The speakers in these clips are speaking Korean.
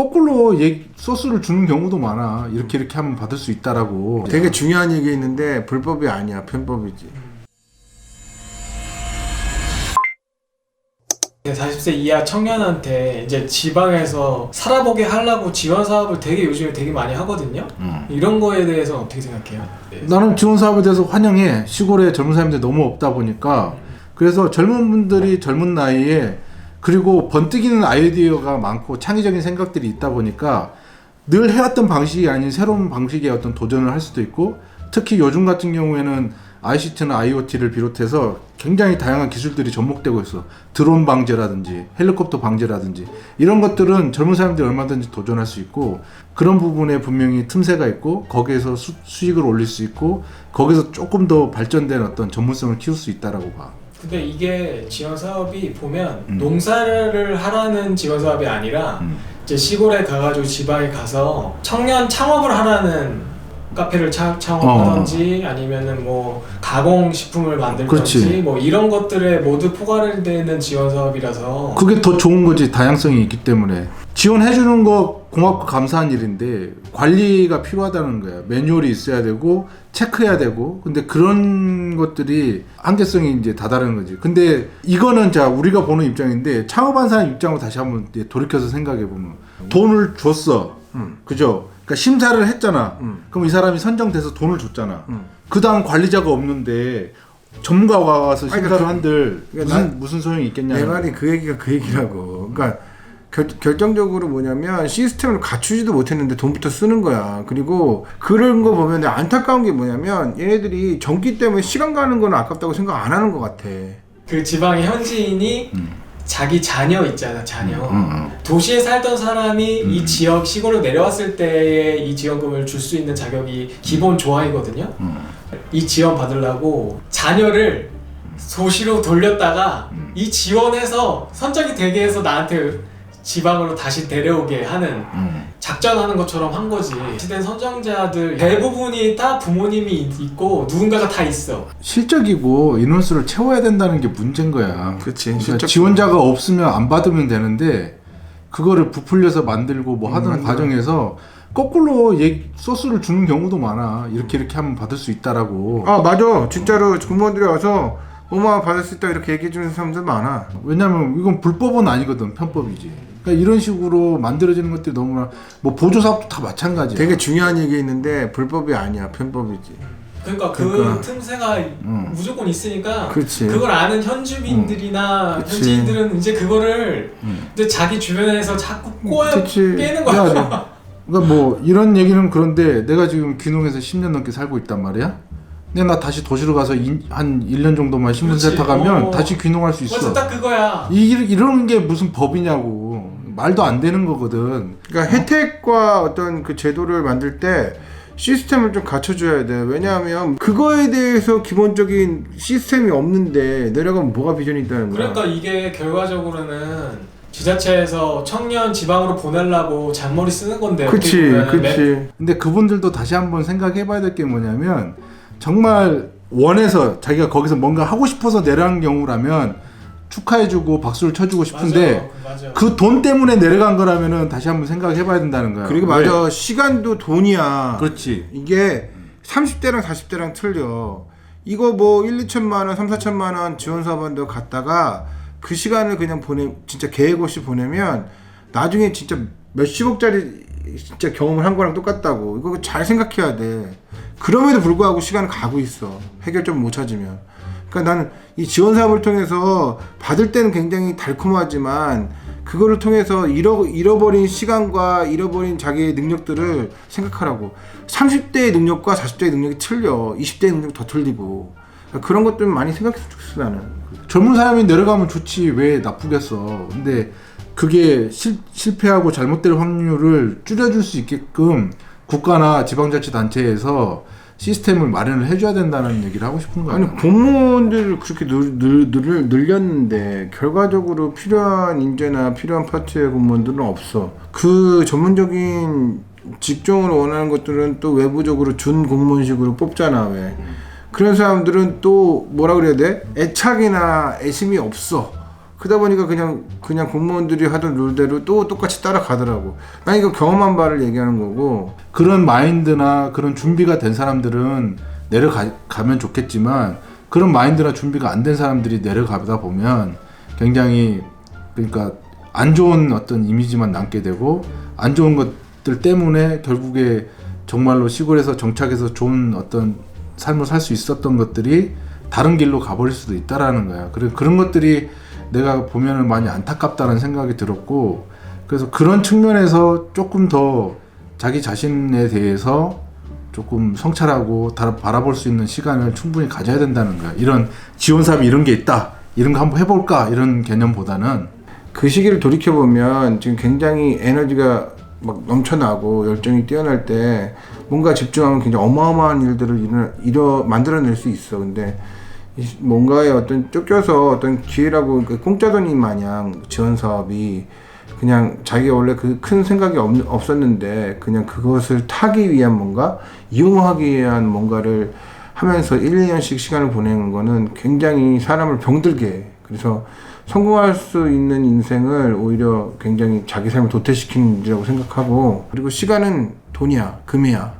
거꾸로 얘기, 소스를 주는 경우도 많아. 이렇게 이렇게 하면 받을 수 있다라고. 되게 중요한 얘기 있는데 불법이 아니야 편법이지 40세 이하 청년한테 이제 지방에서 살아보게 하려고 지원 사업을 되게 요즘에 되게 많이 하거든요. 음. 이런 거에 대해서 어떻게 생각해요? 나는 지원 사업에 대해서 환영해. 시골에 젊은 사람들이 너무 없다 보니까 그래서 젊은 분들이 젊은 나이에 그리고 번뜩이는 아이디어가 많고 창의적인 생각들이 있다 보니까 늘 해왔던 방식이 아닌 새로운 방식의 어떤 도전을 할 수도 있고 특히 요즘 같은 경우에는 ICT나 IoT를 비롯해서 굉장히 다양한 기술들이 접목되고 있어. 드론 방제라든지 헬리콥터 방제라든지 이런 것들은 젊은 사람들이 얼마든지 도전할 수 있고 그런 부분에 분명히 틈새가 있고 거기에서 수, 수익을 올릴 수 있고 거기서 조금 더 발전된 어떤 전문성을 키울 수 있다라고 봐. 근데 이게 지원 사업이 보면 음. 농사를 하라는 지원 사업이 아니라 음. 이제 시골에 가가지고 지방에 가서 청년 창업을 하라는 카페를 차, 창업하든지 아니면은 뭐 가공 식품을 만들든지 그렇지. 뭐 이런 것들에 모두 포괄되는 지원 사업이라서. 그게 더 좋은 거지 다양성이 있기 때문에. 지원해 주는 거 고맙고 감사한 일인데 관리가 필요하다는 거야. 매뉴얼이 있어야 되고 체크해야 되고. 근데 그런 것들이 한계성이 이제 다다른 거지. 근데 이거는 자 우리가 보는 입장인데 창업한 사람 입장으로 다시 한번 이제 돌이켜서 생각해 보면 돈을 줬어. 음. 그죠 그러니까 심사를 했잖아 음. 그럼 이 사람이 선정돼서 돈을 줬잖아 음. 그 다음 관리자가 없는데 전문가가 와서 아니, 심사를 그러니까 한들 그러니까 무슨 나- 무슨 소용이 있겠냐 내 말이 그 얘기가 그 얘기라고 그러니까 결, 결정적으로 뭐냐면 시스템을 갖추지도 못했는데 돈부터 쓰는 거야 그리고 그런 거 보면 내가 안타까운 게 뭐냐면 얘네들이 전기 때문에 시간 가는 건 아깝다고 생각 안 하는 것 같아 그 지방의 현지인이 음. 자기 자녀 있잖아 자녀 음, 음. 도시에 살던 사람이 이 지역 시골로 내려왔을 때에 이 지원금을 줄 수 있는 자격이 기본 조항이거든요 음. 이 지원 받으려고 자녀를 소시로 돌렸다가 음. 이 지원해서 선정이 되게 해서 나한테 지방으로 다시 데려오게 하는 음. 작전하는 것처럼 한 거지 시된 선정자들 대부분이 다 부모님이 있- 있고 누군가가 다 있어 실적이고 인원수를 채워야 된다는 게 문제인 거야. 그치, 그러니까 실적- 지원자가 없으면 안 받으면 되는데 그거를 부풀려서 만들고 뭐 하는 맞아. 과정에서 거꾸로 얘기, 소스를 주는 경우도 많아. 이렇게 이렇게 하면 받을 수 있다라고. 아 맞아 진짜로 공무원들이 와서 어마 받을 수 있다 이렇게 얘기해 주는 사람들 많아 왜냐면 이건 불법은 아니거든. 편법이지. 그러니까 이런 식으로 만들어지는 것들이 너무나 뭐 보조 사업도 다 마찬가지야. 되게 중요한 얘기 있는데 불법이 아니야 편법이지 그러니까 그 그러니까. 틈새가 음. 무조건 있으니까 그치. 그걸 아는 현주민들이나 음. 그치. 현지인들은 이제 그거를 음. 이제 자기 주변에서 자꾸 꼬여 그치. 깨는 야, 거야. 너- 그러니까 뭐 이런 얘기는 그런데 내가 지금 귀농에서 10년 넘게 살고 있단 말이야. 근데 나 다시 도시로 가서 인- 한 1년 정도만 신분세 그렇지. 타가면 어. 다시 귀농할 수 있어. 맞아 딱 그거야. 이, 이런 게 무슨 법이냐고. 말도 안 되는 거거든. 그러니까 혜택과 어떤 그 제도를 만들 때 시스템을 좀 갖춰줘야 돼. 왜냐하면 그거에 대해서 기본적인 시스템이 없는데 내려가면 뭐가 비전이 있다는 거야. 그러니까 이게 결과적으로는 지자체에서 청년 지방으로 보내려고 잔머리 쓰는 건데 그치, 보면은 매- 그치. 근데 그분들도 다시 한번 생각해 봐야 될 게 뭐냐면 정말 원해서 자기가 거기서 뭔가 하고 싶어서 내려간 경우라면 축하해주고 박수를 쳐주고 싶은데 맞아, 맞아. 그돈 때문에 내려간 거라면은 다시 한번 생각해 봐야 된다는 거야. 그리고 왜? 맞아. 시간도 돈이야. 그렇지. 이게 30대랑 40대랑 틀려. 이거 뭐 1, 2천만 원, 3, 4천만 원 지원 사업한다고 갔다가 그 시간을 그냥 보내 진짜 계획 없이 보내면 나중에 진짜 몇십억짜리 진짜 경험을 한 거랑 똑같다고. 이거 잘 생각해야 돼. 그럼에도 불구하고 시간은 가고 있어. 해결점 못 찾으면. 그러니까 나는 이 지원 사업을 통해서 받을 때는 굉장히 달콤하지만 그거를 통해서 잃어, 잃어버린 시간과 잃어버린 자기의 능력들을 생각하라고 30대의 능력과 40대의 능력이 틀려 20대의 능력이 더 틀리고 그러니까 그런 것들 많이 생각했으면 좋겠어 나는 젊은 사람이 내려가면 좋지 왜 나쁘겠어. 근데 그게 실, 실패하고 잘못될 확률을 줄여줄 수 있게끔 국가나 지방자치단체에서 시스템을 마련을 해줘야 된다는 얘기를 하고 싶은 거야. 아니 공무원들을 그렇게 늘, 늘, 늘, 늘렸는데 결과적으로 필요한 인재나 필요한 파트의 공무원들은 없어. 그 전문적인 직종을 원하는 것들은 또 외부적으로 준 공무원식으로 뽑잖아 왜. 그런 사람들은 또 뭐라 그래야 돼? 애착이나 애심이 없어 그러다 보니까 그냥 그냥 공무원들이 하던 룰대로 또 똑같이 따라가더라고. 난 이거 경험한 바를 얘기하는 거고 그런 마인드나 그런 준비가 된 사람들은 내려가면 좋겠지만 그런 마인드나 준비가 안 된 사람들이 내려가다 보면 굉장히 그러니까 안 좋은 어떤 이미지만 남게 되고 안 좋은 것들 때문에 결국에 정말로 시골에서 정착해서 좋은 어떤 삶을 살 수 있었던 것들이 다른 길로 가버릴 수도 있다라는 거야. 그래 그런 것들이 내가 보면은 많이 안타깝다는 생각이 들었고 그래서 그런 측면에서 조금 더 자기 자신에 대해서 조금 성찰하고 다- 바라볼 수 있는 시간을 충분히 가져야 된다는 거야. 이런 지원 사업이 이런 게 있다. 이런 거 한번 해볼까 이런 개념보다는 그 시기를 돌이켜 보면 지금 굉장히 에너지가 막 넘쳐나고 열정이 뛰어날 때 뭔가 집중하면 굉장히 어마어마한 일들을 일어, 만들어낼 수 있어. 근데 이 뭔가에 어떤 쫓겨서 어떤 기회라고 그 공짜 돈이 마냥 지원 사업이 그냥 자기가 원래 그 큰 생각이 없, 없었는데 그냥 그것을 타기 위한 뭔가 이용하기 위한 뭔가를 하면서 1, 2년씩 시간을 보내는 거는 굉장히 사람을 병들게 해. 그래서 성공할 수 있는 인생을 오히려 굉장히 자기 삶을 도태시키는 일이라고 생각하고 그리고 시간은 돈이야 금이야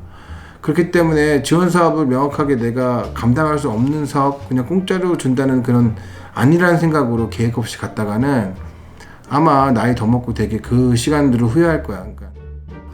그렇기 때문에 지원 사업을 명확하게 내가 감당할 수 없는 사업 그냥 공짜로 준다는 그런 아니라는 생각으로 계획 없이 갔다가는 아마 나이 더 먹고 되게 그 시간들을 후회할 거야. 그러니까.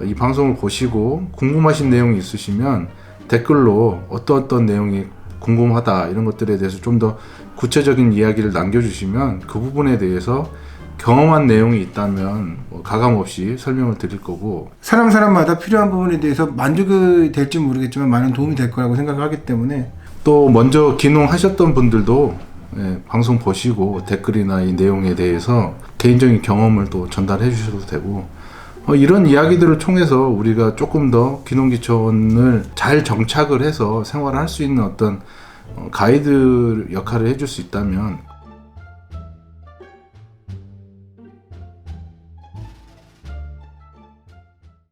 이 방송을 보시고 궁금하신 내용이 있으시면 댓글로 어떤 어떤 내용이 궁금하다 이런 것들에 대해서 좀 더 구체적인 이야기를 남겨주시면 그 부분에 대해서 경험한 내용이 있다면 뭐 가감 없이 설명을 드릴 거고 사람 사람마다 필요한 부분에 대해서 만족이 될지 모르겠지만 많은 도움이 될 거라고 생각하기 때문에 또 먼저 기농하셨던 분들도 예, 방송 보시고 댓글이나 이 내용에 대해서 개인적인 경험을 또 전달해 주셔도 되고 어, 이런 이야기들을 통해서 우리가 조금 더 기농기촌을 잘 정착을 해서 생활을 할 수 있는 어떤 어, 가이드 역할을 해줄 수 있다면